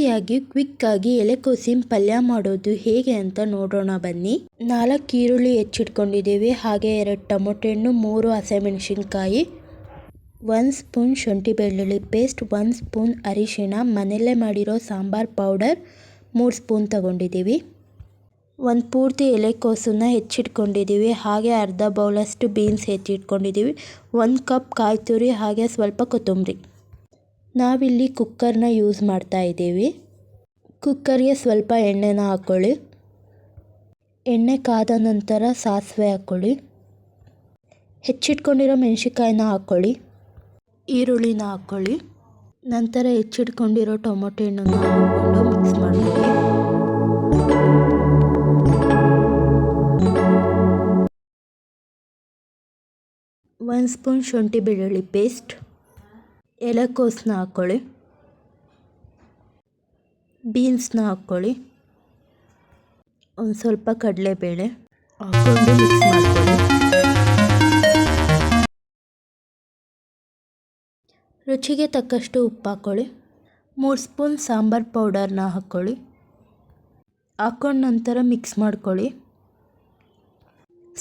ಈಸಿಯಾಗಿ ಕ್ವಿಕ್ಕಾಗಿ ಎಲೆಕೋಸಿನ ಪಲ್ಯ ಮಾಡೋದು ಹೇಗೆ ಅಂತ ನೋಡೋಣ ಬನ್ನಿ. ನಾಲ್ಕು ಈರುಳ್ಳಿ ಹೆಚ್ಚಿಟ್ಕೊಂಡಿದ್ದೀವಿ. ಹಾಗೆ ಎರಡು ಟೊಮೊಟೊ ಹಣ್ಣು ಮೂರು ಹಸಿಮೆಣಸಿನ್ಕಾಯಿ, ಒಂದು ಸ್ಪೂನ್ ಶುಂಠಿ ಬೆಳ್ಳುಳ್ಳಿ ಪೇಸ್ಟ್, ಒಂದು ಸ್ಪೂನ್ ಅರಿಶಿಣ. ಮನೆಯಲ್ಲೇ ಮಾಡಿರೋ ಸಾಂಬಾರ್ ಪೌಡರ್ ಮೂರು ಸ್ಪೂನ್ ತಗೊಂಡಿದ್ದೀವಿ. ಒಂದು ಪೂರ್ತಿ ಎಲೆಕೋಸನ್ನು ಹೆಚ್ಚಿಟ್ಕೊಂಡಿದ್ದೀವಿ. ಹಾಗೆ ಅರ್ಧ ಬೌಲಷ್ಟು ಬೀನ್ಸ್ ಹೆಚ್ಚಿಟ್ಕೊಂಡಿದ್ದೀವಿ. ಒಂದು ಕಪ್ ಕಾಯಿ ತುರಿ ಹಾಗೆ ಸ್ವಲ್ಪ ಕೊತ್ತಂಬರಿ. ನಾವಿಲ್ಲಿ ಕುಕ್ಕರ್ನ ಯೂಸ್ ಮಾಡ್ತಾ ಇದ್ದೀವಿ. ಕುಕ್ಕರ್ಗೆ ಸ್ವಲ್ಪ ಎಣ್ಣೆನ ಹಾಕ್ಕೊಳ್ಳಿ ಎಣ್ಣೆ ಕಾದ ನಂತರ ಸಾಸಿವೆ ಹಾಕ್ಕೊಳ್ಳಿ ಹೆಚ್ಚಿಟ್ಕೊಂಡಿರೋ ಮೆಣಸಿನ್ಕಾಯಿನ ಹಾಕ್ಕೊಳ್ಳಿ ಈರುಳ್ಳಿನ ಹಾಕ್ಕೊಳ್ಳಿ ನಂತರ ಹೆಚ್ಚಿಟ್ಕೊಂಡಿರೋ ಟೊಮೊಟೊ ಹಣ್ಣನ್ನು ಹಾಕ್ಕೊಂಡು ಮಿಕ್ಸ್ ಮಾಡ್ಕೊಳ್ಳಿ. ಒಂದು ಸ್ಪೂನ್ ಶುಂಠಿ ಬೆಳ್ಳುಳ್ಳಿ ಪೇಸ್ಟ್. ಎಲೆಕೋಸನ್ನ ಹಾಕ್ಕೊಳ್ಳಿ. ಬೀನ್ಸ್ನ ಹಾಕ್ಕೊಳ್ಳಿ. ಒಂದು ಸ್ವಲ್ಪ ಕಡಲೆಬೇಳೆ ಹಾಕ್ಕೊಂಡು ಮಿಕ್ಸ್ ಮಾಡ್ಕೊಳ್ಳಿ. ರುಚಿಗೆ ತಕ್ಕಷ್ಟು ಉಪ್ಪು ಹಾಕ್ಕೊಳ್ಳಿ. ಮೂರು ಸ್ಪೂನ್ ಸಾಂಬಾರ್ ಪೌಡರ್ನ ಹಾಕ್ಕೊಳ್ಳಿ. ಹಾಕ್ಕೊಂಡ ನಂತರ ಮಿಕ್ಸ್ ಮಾಡ್ಕೊಳ್ಳಿ.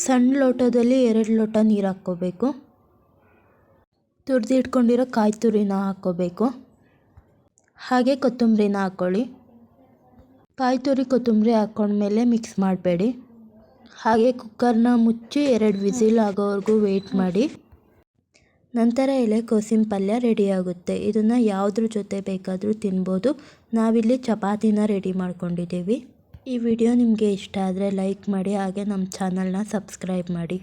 ಸಣ್ಣ ಲೋಟದಲ್ಲಿ ಎರಡು ಲೋಟ ನೀರು ಹಾಕ್ಕೋಬೇಕು. ತುರಿದಿಟ್ಕೊಂಡಿರೋ ಕಾಯಿ ತುರಿನ ಹಾಕ್ಕೋಬೇಕು ಹಾಗೆ ಕೊತ್ತಂಬರಿನ ಹಾಕ್ಕೊಳ್ಳಿ ಕಾಯಿ ತುರಿ, ಕೊತ್ತಂಬರಿ ಹಾಕ್ಕೊಂಡ್ಮೇಲೆ ಮಿಕ್ಸ್ ಮಾಡಬೇಡಿ. ಹಾಗೆ ಕುಕ್ಕರ್ನ ಮುಚ್ಚಿ ಎರಡು ವಿಸಿಲ್ ಆಗೋವರೆಗೂ ವೇಟ್ ಮಾಡಿ. ನಂತರ ಎಲೆಕೋಸಿನ ಪಲ್ಯ ರೆಡಿಯಾಗುತ್ತೆ ಇದನ್ನು ಯಾವುದ್ರ ಜೊತೆ ಬೇಕಾದರೂ ತಿನ್ಬೋದು. ನಾವಿಲ್ಲಿ ಚಪಾತಿನ ರೆಡಿ ಮಾಡ್ಕೊಂಡಿದ್ದೀವಿ. ಈ ವಿಡಿಯೋ ನಿಮಗೆ ಇಷ್ಟ ಆದರೆ ಲೈಕ್ ಮಾಡಿ, ಹಾಗೆ ನಮ್ಮ ಚಾನಲ್ನ ಸಬ್ಸ್ಕ್ರೈಬ್ ಮಾಡಿ.